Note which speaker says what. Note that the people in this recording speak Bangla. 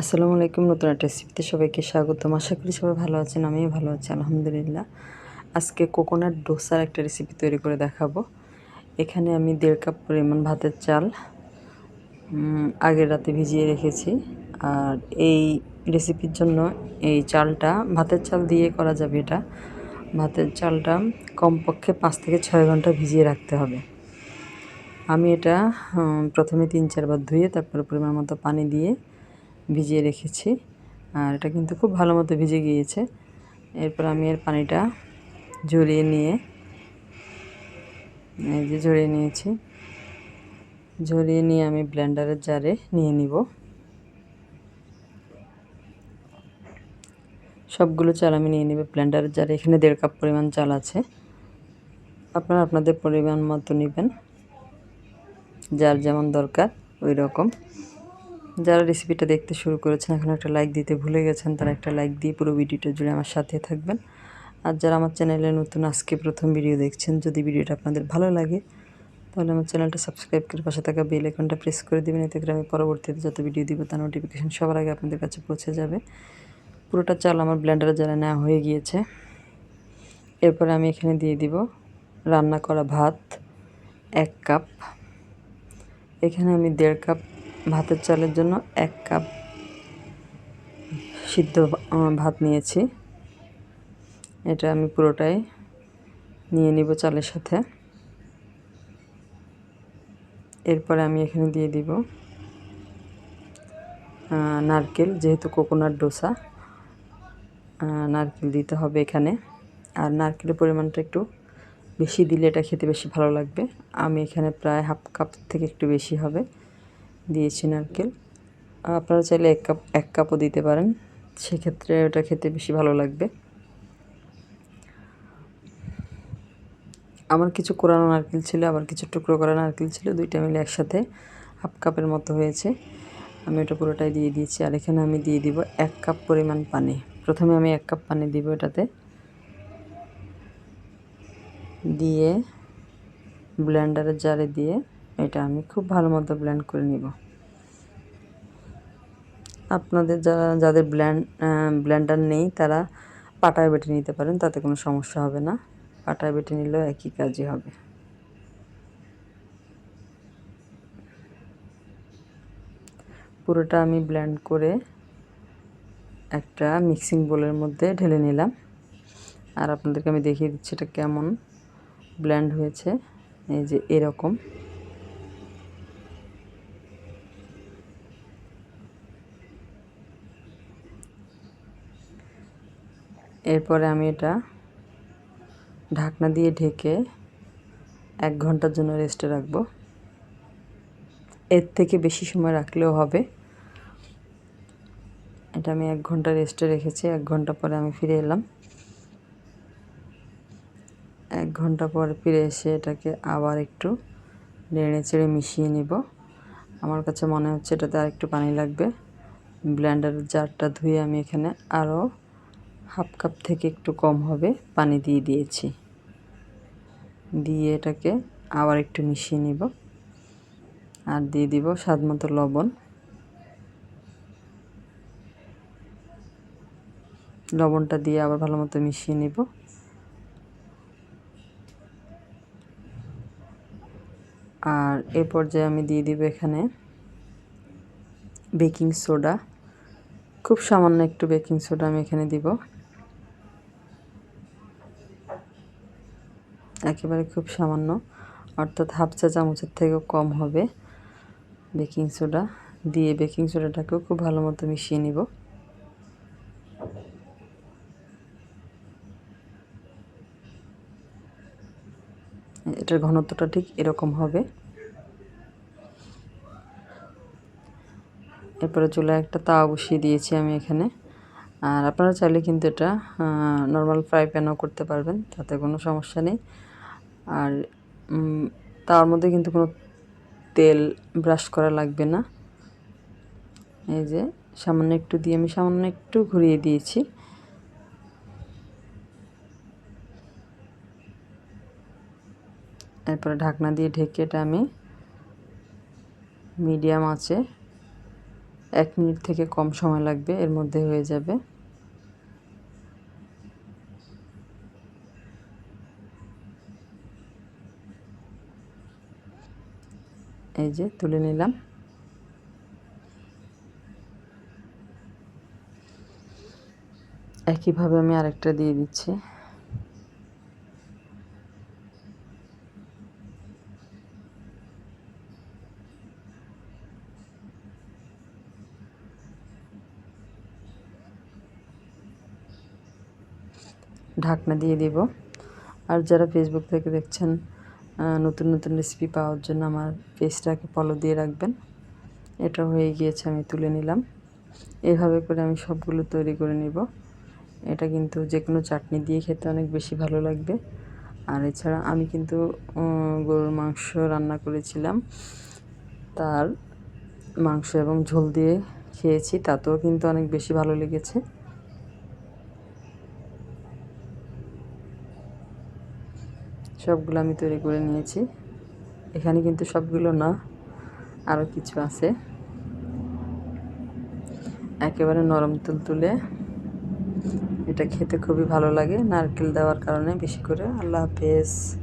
Speaker 1: আসসালামু আলাইকুম, নতুন একটা রেসিপিতে সবাইকে স্বাগতম। আশা করি সবাই ভালো আছেন, আমিও ভালো আছি, আলহামদুলিল্লাহ। আজকে কোকোনাট ডোসার একটা রেসিপি তৈরি করে দেখাবো। এখানে আমি দেড় কাপ পরিমাণ ভাতের চাল আগের রাতে ভিজিয়ে রেখেছি। আর এই রেসিপির জন্য এই চালটা, ভাতের চাল দিয়ে করা যাবে এটা। ভাতের চালটা কমপক্ষে পাঁচ থেকে ছয় ঘণ্টা ভিজিয়ে রাখতে হবে। আমি এটা প্রথমে তিন চারবার ধুয়ে তারপরে পরিমাণ মতো পানি দিয়ে ভিজিয়ে রেখেছি। আর এটা কিন্তু খুব ভালো মতো ভিজে গিয়েছে। এরপর আমি এর পানিটা ঝরিয়ে নিয়ে, এই যে ঝরিয়ে নিয়েছি, ঝরিয়ে নিয়ে আমি ব্লেন্ডারের জারে নিয়ে নিব। সবগুলো চাল আমি নিয়ে নিব। ব্লেন্ডারের জারে এখানে দেড় কাপ পরিমাণ চাল আছে। আপনারা আপনাদের পরিমাণ মতো নেবেন। যার যেমন দরকার ওই রকম। যারা রেসিপিটা দেখতে শুরু করেছেন, এখন একটা লাইক দিতে ভুলে গেছেন, তারা একটা লাইক দিয়ে পুরো ভিডিওটা জুড়ে আমার সাথে থাকবেন। আর যারা আমার চ্যানেলে নতুন, আজকে প্রথম ভিডিও দেখছেন, যদি ভিডিওটা আপনাদের ভালো লাগে, তাহলে আমার চ্যানেলটা সাবস্ক্রাইব করে পাশে থাকা বেল আইকনটা প্রেস করে দেবেন, এতে করে আমি পরবর্তীতে যত ভিডিও দিব, তার নোটিফিকেশান সবার আগে আপনাদের কাছে পৌঁছে যাবে। পুরোটা চাল আমার ব্ল্যান্ডারে যারা নেওয়া হয়ে গিয়েছে, এরপরে আমি এখানে দিয়ে দিব রান্না করা ভাত এক কাপ এখানে আমি দেড় কাপ ভাতের চালের জন্য এক কাপ সিদ্ধ ভাত নিয়েছি। এটা আমি পুরোটাই নিয়ে নিব চালের সাথে। এরপরে আমি এখানে দিয়ে দিব নারকেল, যেহেতু কোকোনাট ডোসা নারকেল দিতে হবে এখানে। আর নারকেলের পরিমাণটা একটু বেশি দিলে এটা খেতে বেশি ভালো লাগবে। আমি এখানে প্রায় হাফ কাপ থেকে একটু বেশি হবে। দিয়েছি নারকেল আপনারা চাইলে এক কাপ, এক কাপও দিতে পারেন। সেক্ষেত্রে ওটা খেতে বেশি ভালো লাগবে। আমার কিছু কোরানো নারকেল ছিল আবার কিছু টুকরো করা নারকেল ছিল, দুইটা মিলে একসাথে হাফ কাপের মতো হয়েছে। আমি ওটা পুরোটাই দিয়ে দিয়েছি, আর এখানে আমি দিয়ে দিব এক কাপ পরিমাণ পানি। প্রথমে আমি এক কাপ পানি দিব এটাতে। দিয়ে ব্লেন্ডারের জারে দিয়ে এটা আমি খুব ভালো মতো ব্ল্যান্ড করে নিব। আপনাদের যারা, যাদের ব্ল্যান্ড ব্ল্যান্ডার নেই, তারা পাটায় বেটে নিতে পারেন, তাতে কোনো সমস্যা হবে না। পাটায় বেটে নিলেও একই কাজই হবে। পুরোটা আমি ব্ল্যান্ড করে একটা মিক্সিং বোলের মধ্যে ঢেলে নিলাম। আর আপনাদেরকে আমি দেখিয়ে দিচ্ছি এটা কেমন ব্ল্যান্ড হয়েছে। এই যে এরকম। এরপরে আমি এটা ঢাকনা দিয়ে ঢেকে এক ঘণ্টার জন্য রেস্টে রাখব। এর থেকে বেশি সময় রাখলেও হবে। এটা আমি এক ঘণ্টা রেস্টে রেখেছি, এক ঘণ্টা পরে আমি ফিরে এলাম। এক ঘণ্টা পর ফিরে এসে এটাকে আবার একটু নেড়ে চেড়ে মিশিয়ে নিব। আমার কাছে মনে হচ্ছে এটাতে আর একটু পানি লাগবে। ব্লেন্ডারের জারটা ধুয়ে আমি এখানে আরও হাফ কাপ থেকে একটু কম হবে, পানি দিয়ে দিয়েছি। দিয়ে এটাকে আবার একটু মিশিয়ে নিব। আর দিয়ে দিব স্বাদ মতো লবণ। লবণটা দিয়ে আবার ভালো মতো মিশিয়ে নিব। আর এ পর্যায়ে আমি দিয়ে দিব এখানে বেকিং সোডা। খুব সামান্য একটু বেকিং সোডা আমি এখানে দিব। একেবারে খুব সামান্য। অর্থাৎ হাফ চা চামচের থেকেও কম হবে বেকিং সোডা। দিয়ে বেকিং সোডাটাকেও খুব ভালো মতো মিশিয়ে নিব। এটার ঘনত্বটা ঠিক এরকম হবে। এরপরে চুলায় একটা তাওয়া বসিয়ে দিয়েছি আমি এখানে। আর আপনারা চাইলে কিন্তু এটা নর্মাল ফ্রাই প্যানও করতে পারবেন, তাতে কোনো সমস্যা নেই। আর তার মধ্যে কিন্তু কোনো তেল ব্রাশ করা লাগবে না। এই যে, সামান্য একটু দিয়ে আমি সামান্য একটু ঘুরিয়ে দিয়েছি। এরপরে ঢাকনা দিয়ে ঢেকে এটা আমি মিডিয়াম আছে এক মিনিট থেকে কম সময় লাগবে, এর মধ্যে হয়ে যাবে। এই যে তুলে নিলাম। একইভাবে আমি আরেকটা দিয়ে দিচ্ছি। ঢাকনা দিয়ে দিব। আর যারা ফেসবুক থেকে দেখছেন নতুন নতুন রেসিপি পাওয়ার জন্য আমার পেজটাকে ফলো দিয়ে রাখবেন। এটা হয়ে গিয়েছে, আমি তুলে নিলাম। এভাবে করে আমি সবগুলো তৈরি করে নিব। এটা কিন্তু যে কোনো চাটনি দিয়ে খেতে অনেক বেশি ভালো লাগবে। আর এছাড়া আমি কিন্তু গরুর মাংস রান্না করেছিলাম। তার মাংস এবং ঝোল দিয়ে খেয়েছি, তাতেও কিন্তু অনেক বেশি ভালো লেগেছে। সবগুলো আমি তৈরি করে নিয়েছি। এখানে কিন্তু সবগুলো না আরও কিছু আছে। একেবারে নরম তুল তুলে এটা খেতে খুবই ভালো লাগে। নারকেল দেওয়ার কারণে বেশি করে। আল্লাহ হাফেজ।